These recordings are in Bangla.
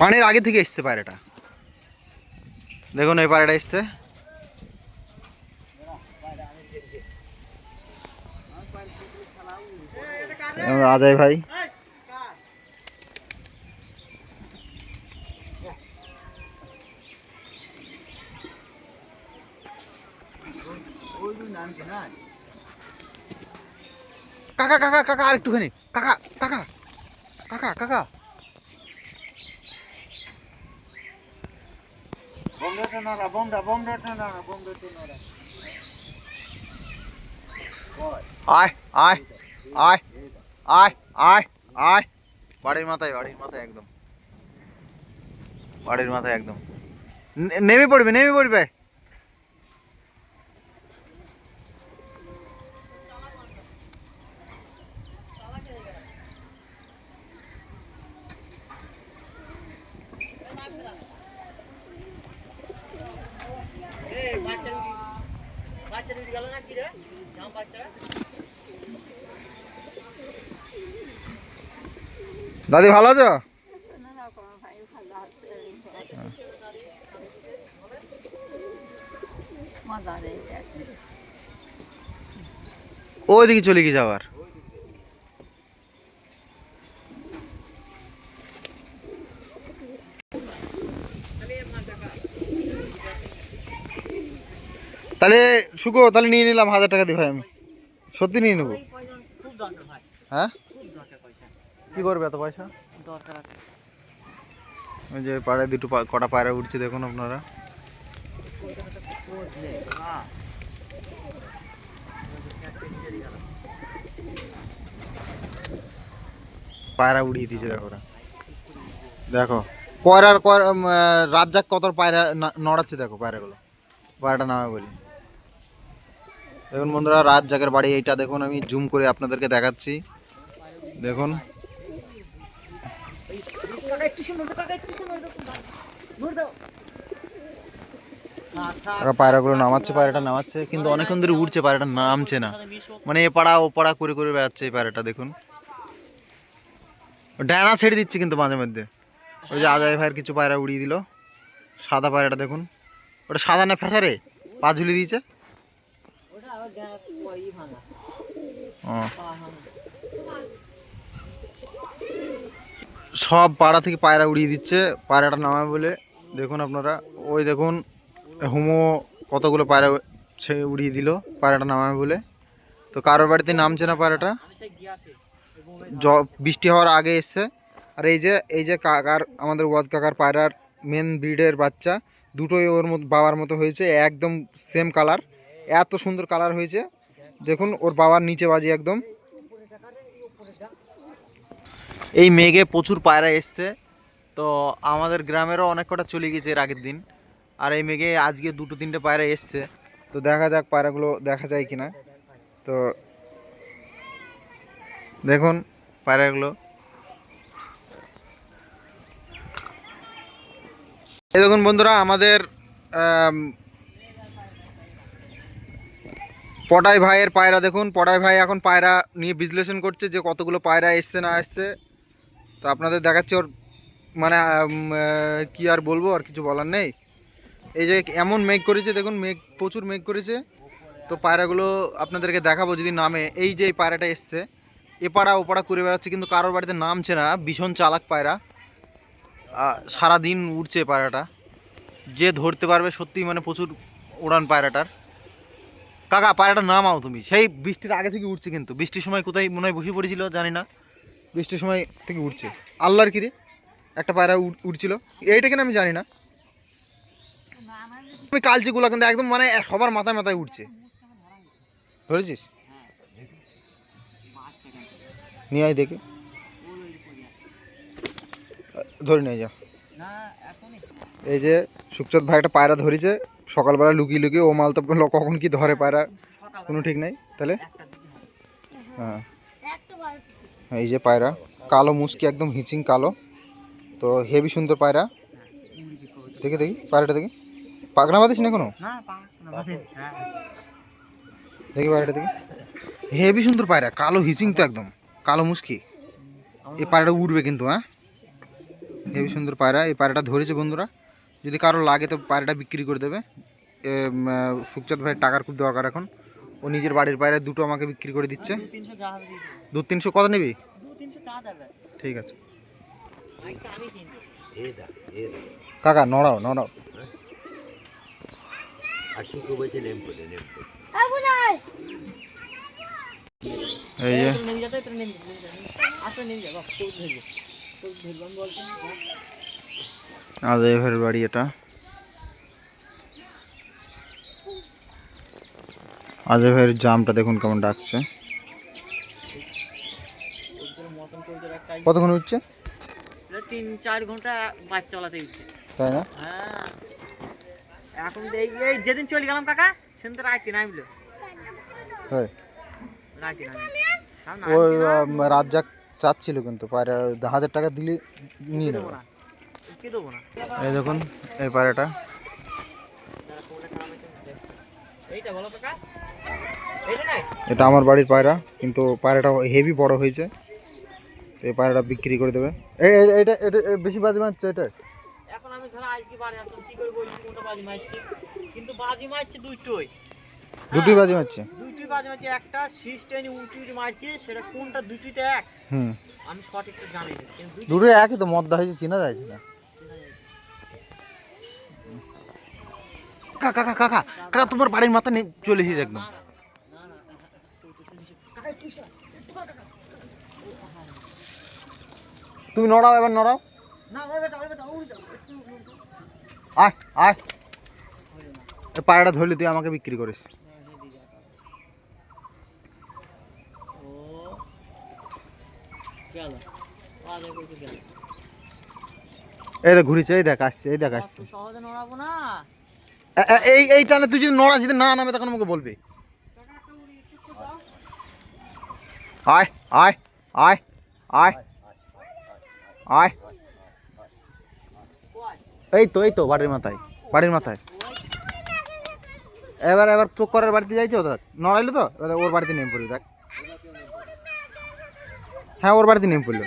পানির আগে থেকে এসছে পায়রাটা। দেখুন এই পায়রাটা এসছে। অজয় ভাই। কাকা কাকা কাকা আর একটুখানি কাকা কাকা কাকা কাকা। আয় আয় আয় আয় বাড়ির মাথায় বাড়ির মাথায় একদম। বাড়ির মাথায় একদম। নেমে পড়বে নেমে পড়বে এই বাচ্চা রুগী বাচ্চা রুগী গেল না কি রে জাম বাচ্চা দাদি ভালো আছো? ওইদিকে চলে গেছে আবার। তাহলে শুকো তাহলে নিয়ে নিলাম হাজার টাকা দিয়ে ভাই আমি। সত্যি নিয়ে নেব? হ্যাঁ? কি করবে এত পয়সা? দরকার আছে ওই যে পাড়ায় দুটো কটা পায়রা উঠছে দেখুন আপনারা। পায়রা উড়িয়ে দিয়েছে দেখো ওরা। দেখো কয়রার আহ, রাজ্জাক কত পায়রা নড়াচ্ছে দেখো পায়রাগুলো। পায়রাটা নামে বলি দেখুন বন্ধুরা, রাত জাগের বাড়ি, এইটা দেখুন, আমি জুম করে আপনাদেরকে দেখাচ্ছি। দেখুন। পায়রাগুলো নামাচ্ছে, পায়রাটা নামাচ্ছে, কিন্তু অনেকক্ষণ ধরে উঠছে পায়রাটা নামছে না। মানে এ পাড়া, ও পাড়া করে করে বেড়াচ্ছে এই পায়রাটা, দেখুন। ডানা ছেড়ে দিচ্ছে কিন্তু মাঝে মধ্যে। ওই যে আজয় ভাইয়ের কিছু পায়রা উড়িয়ে দিল। সাদা পায়রাটা দেখুন। ওটা সাদা না ফেসারে পা ঝুলিয়ে দিয়েছে ওটা আবার গা ওই ভাঙা ও পা ভাঙা সব পাড়া থেকে পায়রা উড়িয়ে দিচ্ছে পায়রাটা নামাবে বলে দেখুন আপনারা। ওই দেখুন, হুমো কতগুলো পায়রা সে উড়িয়ে দিল পায়রাটা নামাবে বলে। তো কারোর বাড়িতে নামছে না পায়রাটা? বৃষ্টি হওয়ার আগে এসছে। আর এই যে এই যে কাকার, আমাদের ওয়াদ কাকার পায়রার মেন ব্রিডের বাচ্চা, দুটোই ওর মতো, বাবার মতো হয়েছে, একদম সেম কালার এত সুন্দর কালার হয়েছে। দেখুন ওর বাবার নিচে বাজি একদম। এই মেঘে প্রচুর পায়রা এসছে। তো আমাদের গ্রামেরও অনেক কটা চলে গেছে এর আগের দিন। আর এই মেঘে আজকে দুটো তিনটে পায়রা এসছে। তো দেখা যাক পায়রাগুলো দেখা যায় কিনা। তো দেখুন পায়রাগুলো। এই দেখুন বন্ধুরা আমাদের আম, পটাই ভাইয়ের পায়রা দেখুন পটাই ভাই এখন পায়রা নিয়ে বিশ্লেষণ করছে যে কতগুলো পায়রা এসছে না এসছে। তো আপনাদের দেখাচ্ছি ওর মানে কি আর বলব, আর কিছু বলার নেই। এই যে এমন মেঘ করেছে, দেখুন, মেঘ, প্রচুর মেঘ করেছে। তো পায়রাগুলো আপনাদেরকে দেখাবো যদি নামে। এই যে এই পায়রাটা এসছে এপাড়া ওপাড়া করে বেড়াচ্ছে, কিন্তু কারোর বাড়িতে নামছে না। ভীষণ চালাক পায়রা। সারাদিন উড়ছে পায়রাটা। যে ধরতে পারবে সত্যি মানে প্রচুর উড়ান পায়রাটার। কাকা, পায়রাটা নামাও তুমি। সেই বৃষ্টির আগে থেকে উঠছে কিন্তু। বৃষ্টির সময় কোথায় মনে হয় বসে পড়েছিল, জানি না। বৃষ্টির সময় থেকে উঠছে। আল্লাহর কিরে? একটা পায়রা উড়ছিল এইটা কিনা আমি জানি না। আমি কালচিগুলো কিন্তু একদম মানে সবার মাথায় মাথায় উঠছে। ধরেছিস? নিয়ে আয় দেখে। ধরে নিয়ে যা। এই যে সুখচাঁদ ভাই একটা পায়রা ধরেছে। সকালবেলা লুকিয়ে লুকিয়ে ও মাল তো কখন কি ধরে পায়রা? কোনো ঠিক নাই? তাহলে? হ্যাঁ। এই যে পায়রা কালো মুসকি একদম হিচিং কালো। তো হেভি সুন্দর পায়রা। দেখে দেখি পায়রাটা দেখি। পাকনা বাঁধিস না কোনো? হ্যাঁ। দেখি পায়রাটা দেখি। হেভি সুন্দর পায়রা কালো হিচিং তো একদম। কালো মুসকি। এই পায়রাটা উঠবে কিন্তু হ্যাঁ? হেভি সুন্দর পায়রা এই পায়রাটা ধরেছে বন্ধুরা। যদি কারও লাগে তো পায়রাটা বিক্রি করে দেবে। সুখচাঁদ ভাইয়ের টাকার খুব দরকার এখন। ও নিজের বাড়ির পায়রা দুটো আমাকে বিক্রি করে দিচ্ছে। দু তিনশো কত নিবি? ঠিক আছে। কাকা, নড়াও নড়াও। এই যে। আজয়ের বাড়ি এটা। আজয় ভাইয়ের জামটা দেখুন কেমন ডাকছে। কতক্ষণ উঠছে? তিন চার ঘণ্টা বাস চলাতে উঠছে। তাই না? হ্যাঁ। এখন এই যেদিন চলে গেলাম কাকা সেদিন তো রাতে নামলো। ওই রাজ্জাক চাচ্ছিল কিন্তু হাজার টাকা দিলে নিয়ে নেব। এই দেখুন এই নাই? এটা আমার বাড়ির পায়রা কিন্তু পায়রাটা হেভি বড় হয়েছে। তো এই পায়রাটা বিক্রি করে দেবে। এটা এটা বেশি বাজি মারছে এটা? এখন আমি ধরো আজকে বাড়ি আসলাম কি করে বলছি কোনটা বাজি মারছি। কিন্তু বাজি মারছে দুটোই। দুটোই বাজি মারছে? বাজ মারছে একটা শীষ টেনে মারছে সেটা কোনটা দুটিতে এক? হুম। আমি সঠিকটা জানি না দুটো একই তো মদ্দা হয়েছে চেনা যাচ্ছে না। কাকা কাকা কাকা কাকা তোমার বাড়ির মাথা নেই চলে এসেছে একদম। তুমি নড়াও এবার নড়াও। আয় আয়। পাড়াটা ধরলে তুই আমাকে বিক্রি করিস। এই দেখ ঘুরিছে এই দেখ আসছে এই দেখ আসছে। সহজে নড়াবো না। এ- এ- এই এই টানে তুই যদি নড়া যদি না নামে তখন আমাকে বলবি। আয় আয় আয় আয় আয়। এই তো এই তো বাড়ির মাথায় বাড়ির মাথায়। এবার এবার চোখ করার বাড়িতে যাইছো তো? নড়াইলো তো? এবার ওর বাড়িতে নেমে পড়ল দেখ। হ্যাঁ ওর বাড়িতে নেমে পড়ল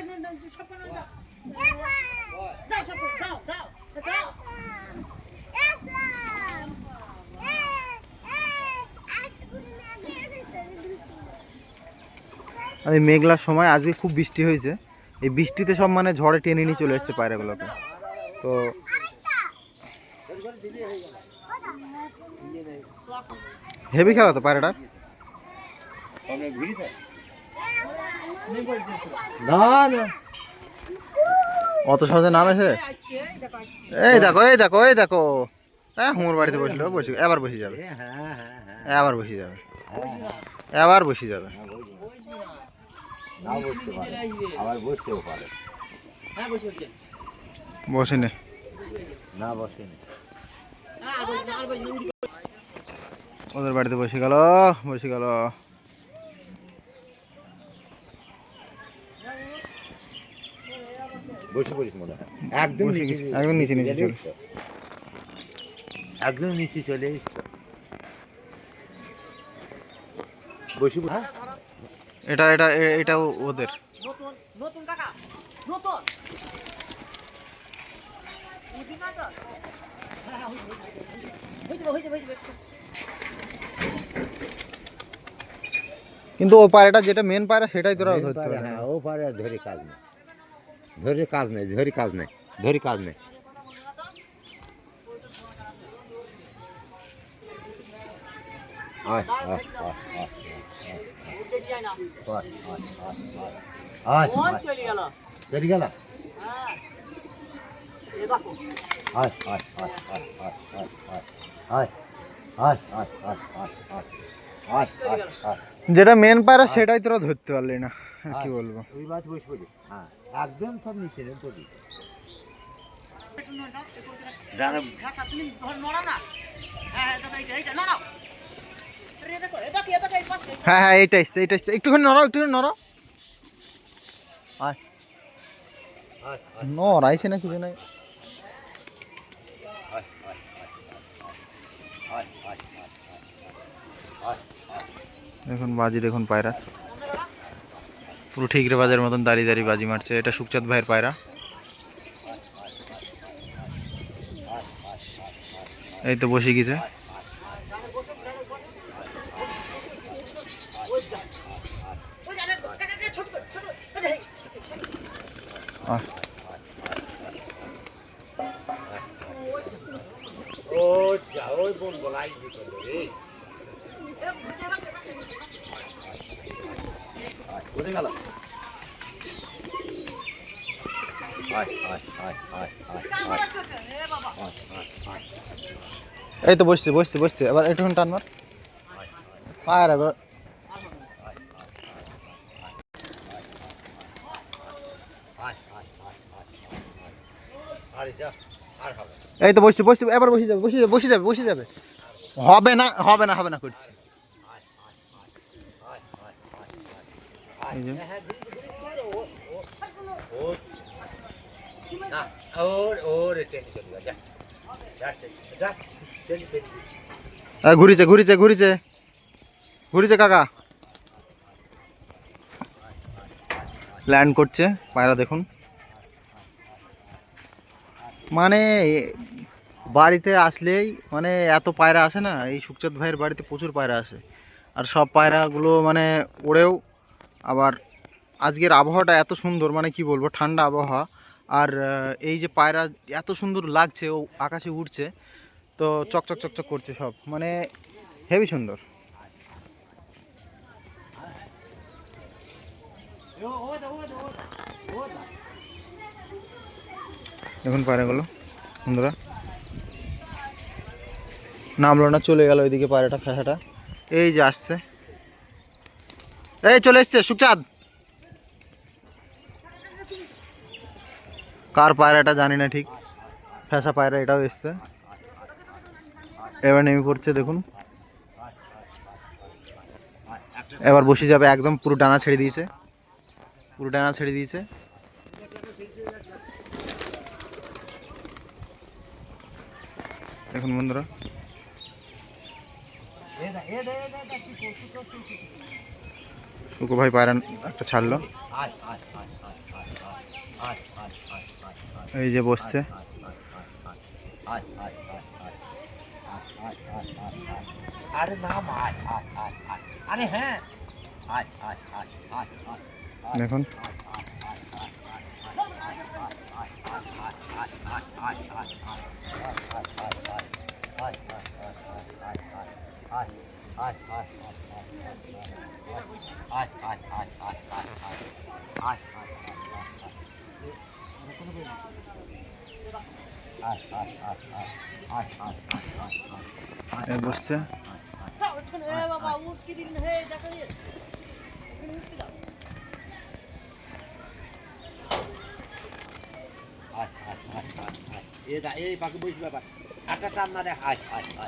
এই মেঘলার সময় আজকে খুব বৃষ্টি হয়েছে। এই বৃষ্টিতে সব মানে ঝড়ে টেনে নিয়ে চলে এসছে পায়রাগুলোকে তো হেভি খেলা তো পায়রাটার? না না। অত সহজে নাম এসে এই দেখো এই দেখো এই দেখো। হ্যাঁ হুমুর বাড়িতে বসল বসে, এবার বসে যাবে। এবার বসে যাবে। এবার বসে যাবে। বসে নে। না বসে ওদের বাড়িতে বসে গেল বসে গেল। বসে পড়িস মনে হয়। একদম একদম নিচে নিচে চলে। একদম নিচে চলে বসে হ্যাঁ? এটা এটা এটা ওদের। নতুন নতুন কিন্তু ও পায়রাটা যেটা মেন পায়রা সেটাই তোরা ধরতে পারে হ্যাঁ, ও পায়রা ধরে কাজ না ধরে কাজ নেই ধরে কাজ নেই ধরে কাজ নেই চলে গেল হয় যেটা মেন পায়রা সেটাই তোরা ধরতে পারলি না কি বলব ওই মাছ বসে হ্যাঁ একদম সব নিচে তো হ্যাঁ হ্যাঁ এটাই একটুখানি নড়াও একটুখানি নড়াও নড়াইছে না কিছু নাই দেখুন বাজি দেখুন পায়রা। পুরো ঠিকরে বাজার মতন দাঁড়িয়ে দাঁড়িয়ে বাজি মারছে। এটা সুখচাঁদ ভাইয়ের পায়রা। এই তো বসে গেছে। ওই বোন বলাই দিত রে এই তো বসছি বসছি বসছি। এবার একটু টান মার। পায়ের এবার এই তো বসছি বসছি। এবার বসে যাবে বসে যাবে বসে যাবে বসে যাবে। হবে না হবে না হবে না করছি। ঘুরিছে ঘুরিছে ঘুরিছে। ঘুরিছে কাকা। ল্যান্ড করছে, পায়রা দেখুন। মানে বাড়িতে আসলেই মানে এত পায়রা আসে না, এই সুখচাঁদ ভাইয়ের বাড়িতে প্রচুর পায়রা আসে। আর সব পায়রাগুলো মানে ওড়েও আবার আজকের আবহাওয়াটা এত সুন্দর মানে কি বলব, ঠান্ডা আবহাওয়া। আর এই যে পায়রা এত সুন্দর লাগছে, ও আকাশে উড়ছে, তো চকচক চকচক করছে সব মানে হেভি সুন্দর। দেখুন পায়রাগুলো, বন্ধুরা। নামলো না, চলে গেল ওইদিকে পায়রাটা, ফেসাটা। এই যে আসছে। এই, চলে এসছে সুচাঁদ কার পায়রাটা জানি না ঠিক। ফেসা পায়রা এটাও এসছে। এবার নেমে পড়ছে, দেখুন। এবার বসে যাবে, একদম পুরো ডানা ছেড়ে দিয়েছে। পুরো ডানা ছেড়ে দিয়েছে। দেখুন বন্ধুরা। টুকু ভাই পায়রান একটা ছাড়লো। এই যে বসছে। দেখুন আয় বসছে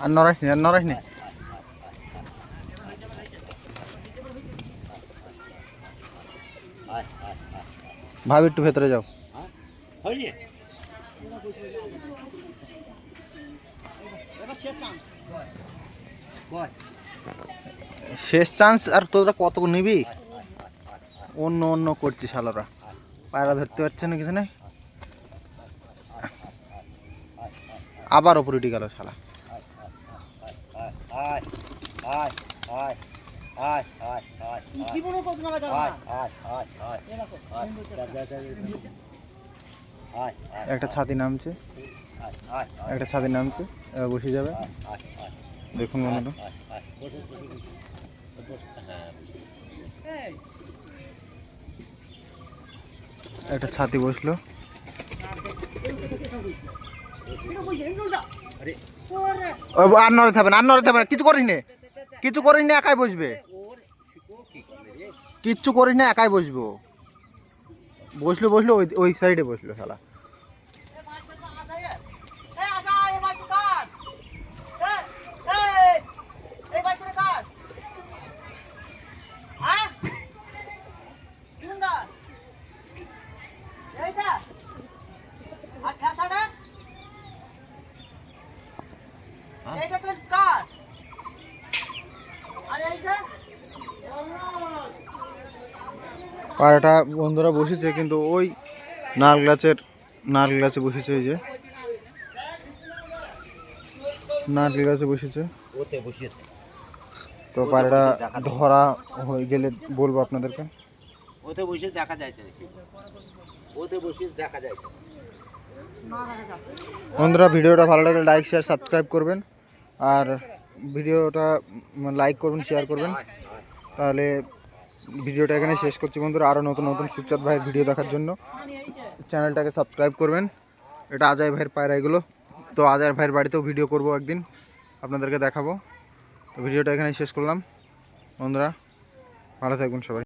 আর নরাইনি আর নরাইনি ভাবি একটু ভেতরে যাও। শেষ চান্স। আর তোরা কত নিবি? অন্য অন্য করছিস শালারা। পায়রা ধরতে পারছে না কিছু নেই। আবার ওপরে উঠে গেল শালা। একটা ছাতি নামছে। একটা ছাতি নামছে বসে যাবে। দেখুন মনে একটা ছাতি বসল। আর। নড়ে থাকবে না আর নড়ে থাকবে না কিছু করিনি কিছু করিস না, একাই বসবে। কিচ্ছু করিস না, একাই বসবো। বসল বসল, ওই ওই সাইডে বসল শালা এ বাচ্চাটা আজাইয়ে। এ আজা, এ বাচ্চা কার? এ, এই, এই বাচ্চাটা কার? হ্যাঁ? কোনটা? এইটা? আর ঠেসাটা? হ্যাঁ? এইটা তোর কার? আর এইটা? পায়রাটা বন্ধুরা বসেছে কিন্তু ওই নারকেল গাছের নারকেল গাছে বসেছে ওই যে। নারকেল গাছে বসেছে। তো পায়রাটা ধরা হয়ে গেলে বলব আপনাদেরকে। ওতে বসে দেখা না ওতে বসে দেখা যাচ্ছে বন্ধুরা ভিডিওটা ভালো লাগলে লাইক শেয়ার সাবস্ক্রাইব করবেন। আর ভিডিওটা লাইক করবেন শেয়ার করবেন। তাহলে ভিডিওটা এখানে শেষ করছি বন্ধুরা। আরও নতুন নতুন সুচাঁদ ভাইয়ের ভিডিও দেখার জন্য। চ্যানেলটাকে সাবস্ক্রাইব করবেন। এটা আজয় ভাইয়ের পায়রা এগুলো। তো আজয় ভাইয়ের বাড়িতেও ভিডিও করব একদিন। আপনাদেরকে দেখাবো। তো ভিডিওটা এখানে শেষ করলাম। বন্ধুরা, ভালো থাকবেন সবাই।